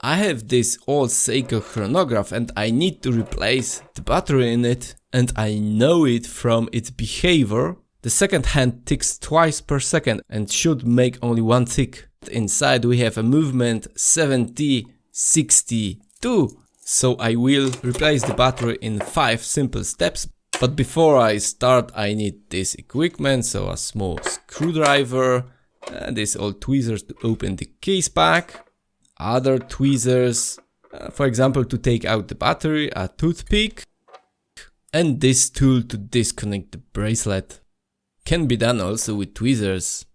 I have this old Seiko chronograph and I need to replace the battery in it and I know it from its behavior. The second hand ticks twice per second and should make only one tick. Inside we have a movement 7062 so I will replace the battery in 5 simple steps. But before I start I need this equipment, so a small screwdriver and these old tweezers to open the case pack. Other tweezers, uh, for example to take out the battery, a toothpick. And this tool to disconnect the bracelet. Can be done also with tweezers.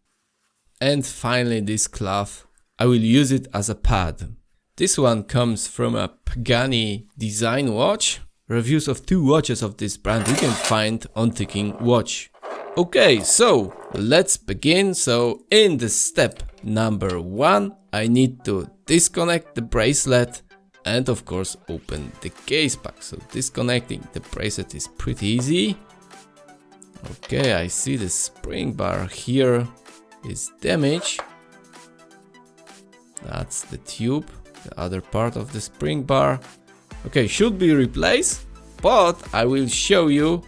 And finally this cloth, I will use it as a pad. This one comes from a Pagani design watch. Reviews of two watches of this brand you can find on Ticking Watch. Okay, so let's begin. So in the step number one, I need to disconnect the bracelet and of course open the case pack. So disconnecting the bracelet is pretty easy. Okay, I see the spring bar here is damaged. That's the tube the other part of the spring bar. Okay, should be replaced, but I will show you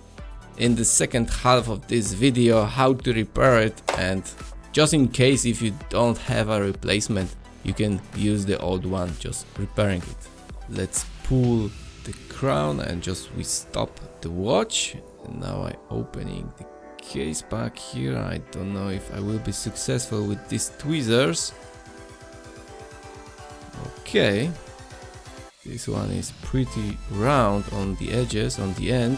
in the second half of this video how to repair it and just in case if you don't have a replacement you can use the old one just repairing it. Let's pull the crown and just we stop the watch and now I opening the case back here. I don't know if I will be successful with these tweezers. Okay. This one is pretty round on the edges, on the end.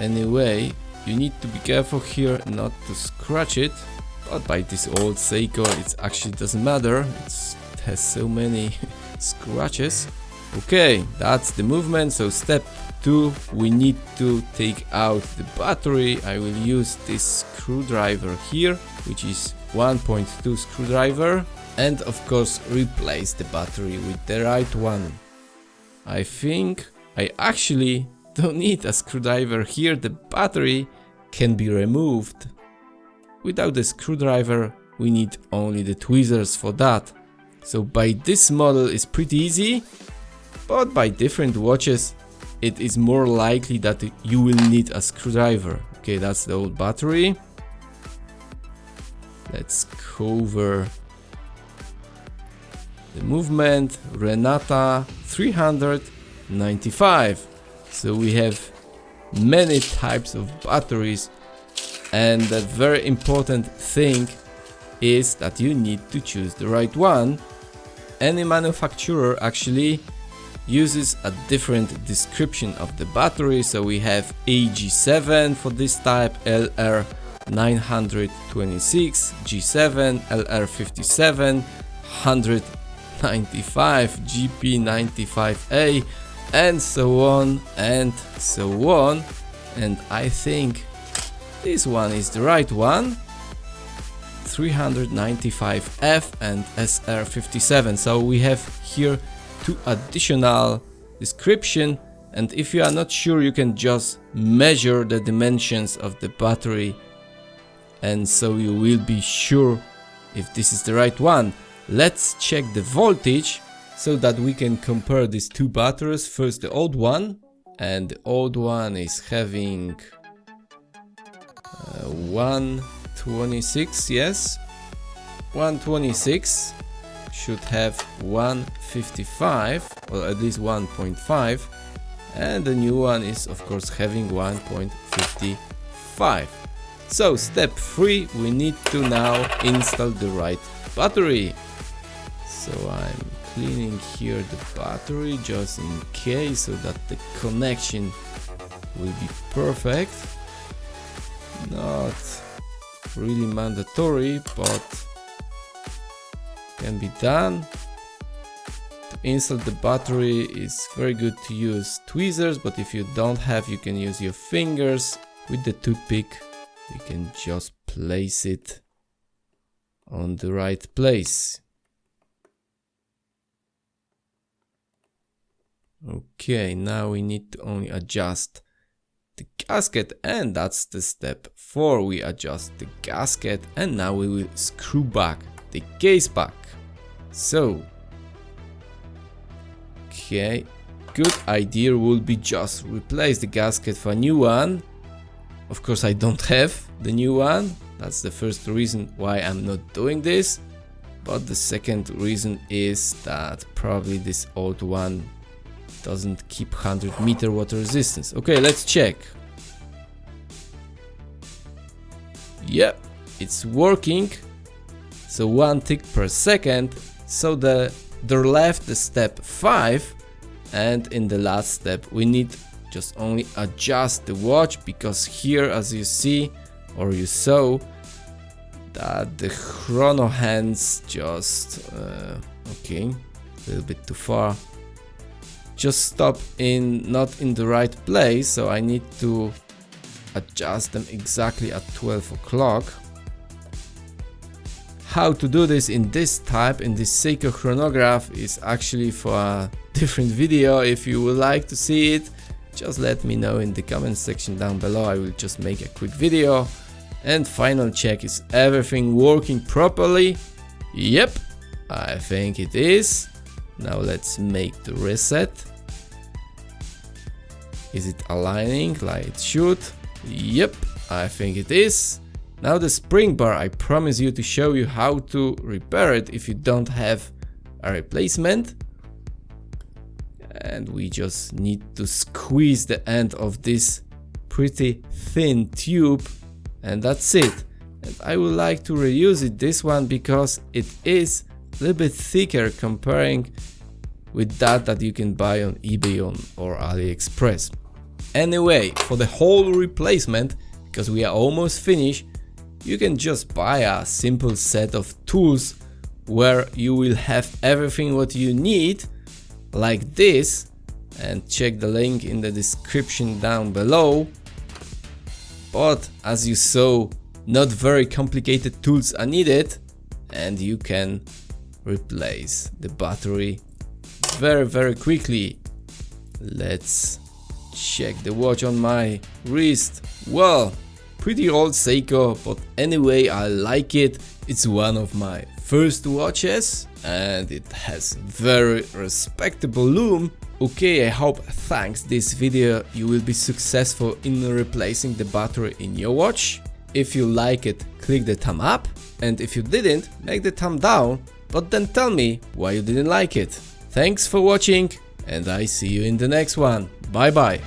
Anyway, you need to be careful here not to scratch it. But by this old Seiko, it actually doesn't matter. It's, it has so many scratches. Okay, that's the movement. So step two, we need to take out the battery. I will use this screwdriver here, which is 1.2 screwdriver and of course replace the battery with the right one. I think I actually don't need a screwdriver here, the battery can be removed. Without the screwdriver we need only the tweezers for that. So by this model is pretty easy, but by different watches it is more likely that you will need a screwdriver. Okay, that's the old battery. Let's cover the movement Renata 395. So we have many types of batteries and the very important thing is that you need to choose the right one. Any manufacturer actually uses a different description of the battery so we have AG7 for this type, LR 926, G7, LR57, 100 95, GP95A, and so on and so on. And I think this one is the right one. 395F and SR57. So we have here two additional description and if you are not sure you can just measure the dimensions of the battery and so you will be sure if this is the right one. Let's check the voltage so that we can compare these two batteries. First the old one and the old one is having uh, 126 yes? 126 should have 155 or at least 1.5 and the new one is of course having 1.55 so step 3 we need to now install the right battery. So I'm cleaning here the battery just in case so that the connection will be perfect. Not really mandatory but can be done. To install the battery is very good to use tweezers but if you don't have you can use your fingers. With the toothpick you can just place it on the right place Okay, now we need to only adjust the gasket and that's the step 4. We adjust the gasket and now we will screw back the case back. So, okay, good idea would be just replace the gasket for a new one. Of course, I don't have the new one. That's the first reason why I'm not doing this. But the second reason is that probably this old one doesn't keep 100 meter water resistance. Okay, let's check. Yep, it's working. So one tick per second. So the they're left the step 5 and in the last step we need just only adjust the watch because here as you see or you saw that the chrono hands just uh, okay a little bit too far just stop in not in the right place so I need to adjust them exactly at 12 o'clock. How to do this in this type in this Seiko chronograph is actually for a different video. If you would like to see it just let me know in the comment section down below. I will just make a quick video. And final check is everything working properly? Yep I think it is. Now let's make the reset is it aligning? Like it should yep I think it is. Now the spring bar I promise you to show you how to repair it if you don't have a replacement. And we just need to squeeze the end of this pretty thin tube. And that's it. And I would like to reuse it this one because it is a little bit thicker comparing with that that you can buy on eBay on, or AliExpress. Anyway, for the whole replacement, because we are almost finished, you can just buy a simple set of tools where you will have everything what you need like this. And check the link in the description down below. But as you saw not very complicated tools are needed and you can replace the battery very very quickly. Let's check the watch on my wrist well pretty old Seiko but anyway I like it it's one of my first watches and it has very respectable lume Okay, I hope thanks this video you will be successful in replacing the battery in your watch. If you like it, click the thumb up and if you didn't, make the thumb down, but then tell me why you didn't like it. Thanks for watching and I see you in the next one. Bye bye.